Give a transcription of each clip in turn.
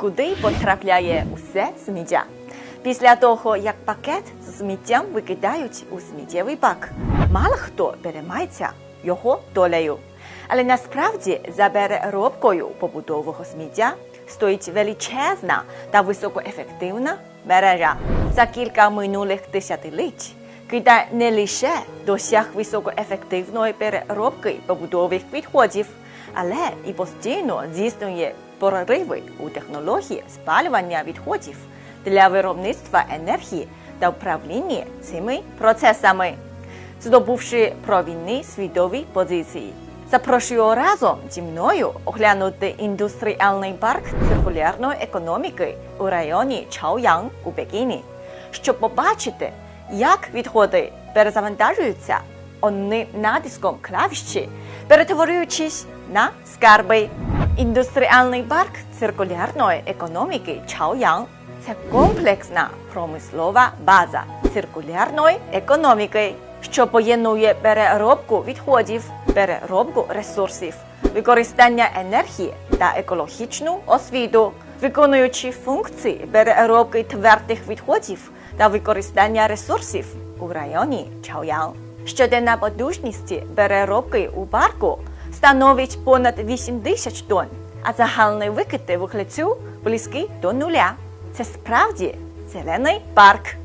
куди потрапляє усе сміття. Після того, як пакет з сміттям викидають у сміттєвий бак, мало хто переймається його долею. Але насправді за переробкою побутового сміття стоїть величезна та високоефективна мережа. За кілька минулих десятиліть Китай не лише досяг високоефективної переробки побутових відходів, але і постійно здійснює прориви у технології спалювання відходів для виробництва енергії та управління цими процесами, здобувши провідні світові позиції. Запрошую разом зі мною оглянути індустріальний парк циркулярної економіки у районі Чаоян у Пекіні, щоб побачити, як відходи перезавантажуються одним натиском клавіші, перетворюючись на скарби. Індустріальний парк циркулярної економіки Чаоян – це комплексна промислова база циркулярної економіки, що поєднує переробку відходів, переробку ресурсів, використання енергії та екологічну освіту, виконуючи функції переробки твердих відходів та використання ресурсів у районі Чаоян. Щоденна потужність переробки у парку становить понад 80 тонн, а загальний викид вуглецю близький до нуля. Це справді зелений парк.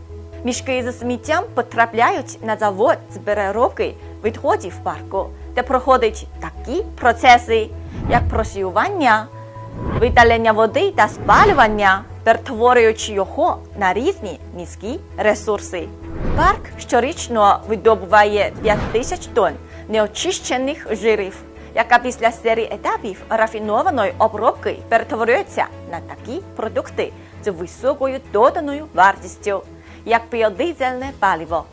Мішки з сміттям потрапляють на завод з переробки відходів парку, де проходять такі процеси, як просіювання, видалення води та спалювання, перетворюючи його на різні міські ресурси. Парк щорічно видобуває 5 тисяч тонн неочищених жирів, яка після серії етапів рафінованої обробки перетворюється на такі продукти з високою доданою вартістю, як біодизельне паливо.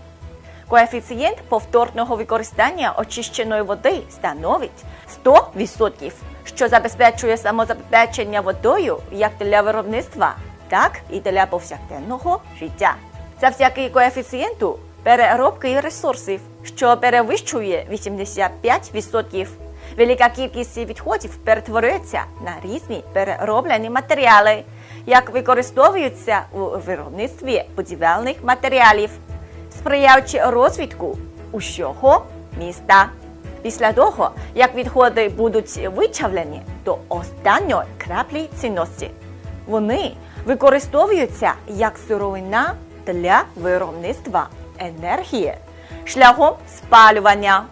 Коефіцієнт повторного використання очищеної води становить 100%, що забезпечує самозабезпечення водою як для виробництва, так і для повсякденного життя. Завдяки коефіцієнту переробки ресурсів, що перевищує 85%, велика кількість відходів перетворюється на різні перероблені матеріали, як використовуються у виробництві будівельних матеріалів, сприяючи розвитку усього міста. Після того, як відходи будуть вичавлені до останньої краплі цінності, вони використовуються як сировина для виробництва енергії шляхом спалювання.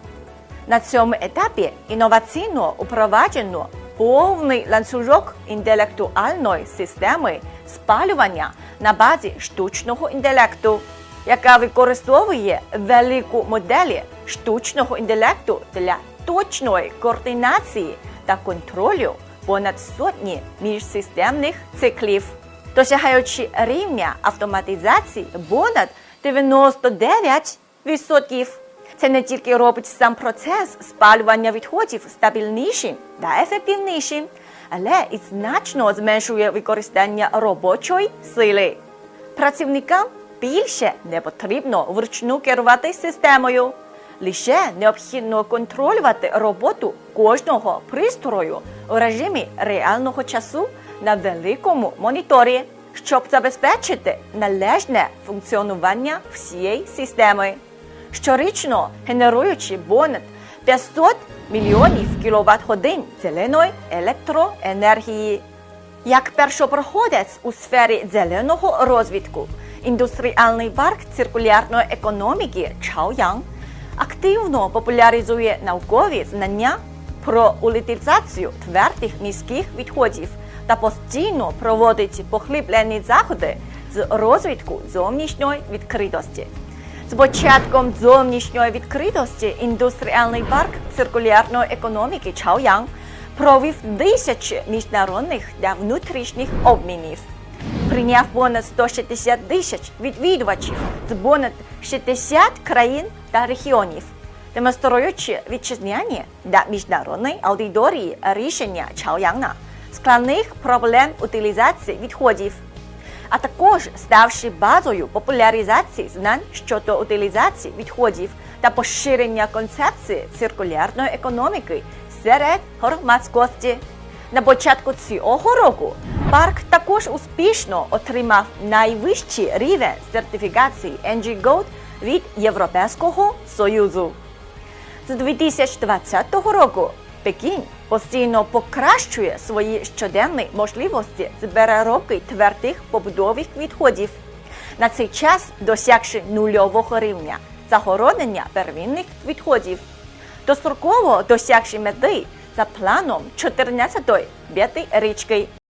На цьому етапі інноваційно упроваджено повний ланцюжок інтелектуальної системи спалювання на базі штучного інтелекту, яка використовує велику модель штучного інтелекту для точної координації та контролю понад сотні міжсистемних циклів, досягаючи рівня автоматизації понад 99%. Це не тільки робить сам процес спалювання відходів стабільнішим та ефективнішим, але і значно зменшує використання робочої сили. Працівникам більше не потрібно вручну керувати системою. Лише необхідно контролювати роботу кожного пристрою у режимі реального часу на великому моніторі, щоб забезпечити належне функціонування всієї системи щорічно генеруючи понад 500 мільйонів кіловат годин зеленої електроенергії. Як першопроходець у сфері зеленого розвитку, індустріальний парк циркулярної економіки Чаоян активно популяризує наукові знання про утилізацію твердих міських відходів та постійно проводить поглиблені заходи з розвитку зовнішньої відкритості. З початком зовнішньої відкритості індустріальний парк циркулярної економіки Чаоян провів тисячі міжнародних та внутрішніх обмінів. Прийняв понад 160 тисяч відвідувачів з понад 60 країн та регіонів, демонструючи вітчизняні та міжнародної аудиторії рішення Чаояна складних проблем утилізації відходів а також ставши базою популяризації знань щодо утилізації відходів та поширення концепції циркулярної економіки серед громадськості. На початку цього року парк також успішно отримав найвищий рівень сертифікації NG Gold від Європейського Союзу. З 2020 року Пекін постійно покращує свої щоденні можливості з переробки твердих побудових відходів. На цей час досягши нульового рівня захоронення первинних відходів. Достроково досягши мети за планом 14-ї п'ятирічки